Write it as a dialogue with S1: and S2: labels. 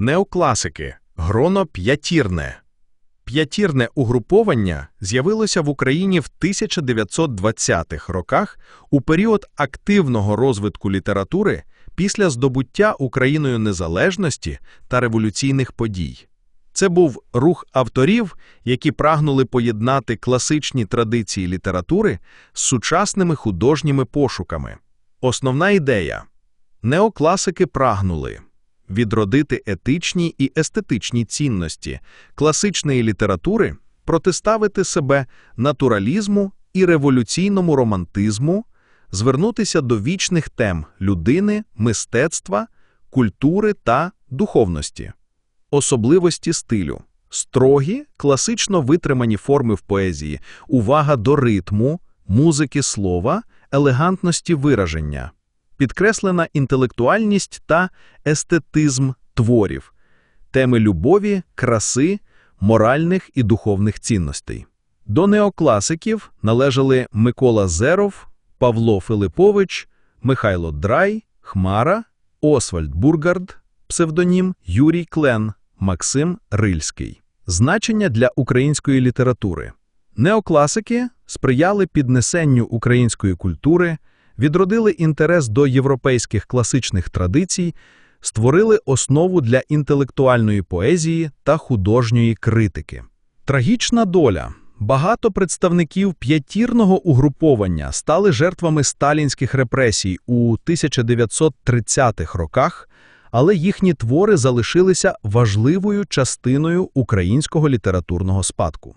S1: Неокласики. Гроно п'ятірне. П'ятірне угруповання з'явилося в Україні в 1920-х роках у період активного розвитку літератури після здобуття Україною незалежності та революційних подій. Це був рух авторів, які прагнули поєднати класичні традиції літератури з сучасними художніми пошуками. Основна ідея – неокласики прагнули відродити етичні і естетичні цінності класичної літератури, протиставити себе натуралізму і революційному романтизму, звернутися до вічних тем людини, мистецтва, культури та духовності. Особливості стилю. Строгі, класично витримані форми в поезії, увага до ритму, музики слова, елегантності вираження, підкреслена інтелектуальність та естетизм творів, теми любові, краси, моральних і духовних цінностей. До неокласиків належали Микола Зеров, Павло Филипович, Михайло Драй, Хмара, Освальд Бургард, псевдонім Юрій Клен, Максим Рильський. Значення для української літератури. Неокласики сприяли піднесенню української культури, відродили інтерес до європейських класичних традицій, створили основу для інтелектуальної поезії та художньої критики. Трагічна доля. Багато представників п'ятірного угруповання стали жертвами сталінських репресій у 1930-х роках, але їхні твори залишилися важливою частиною українського літературного спадку.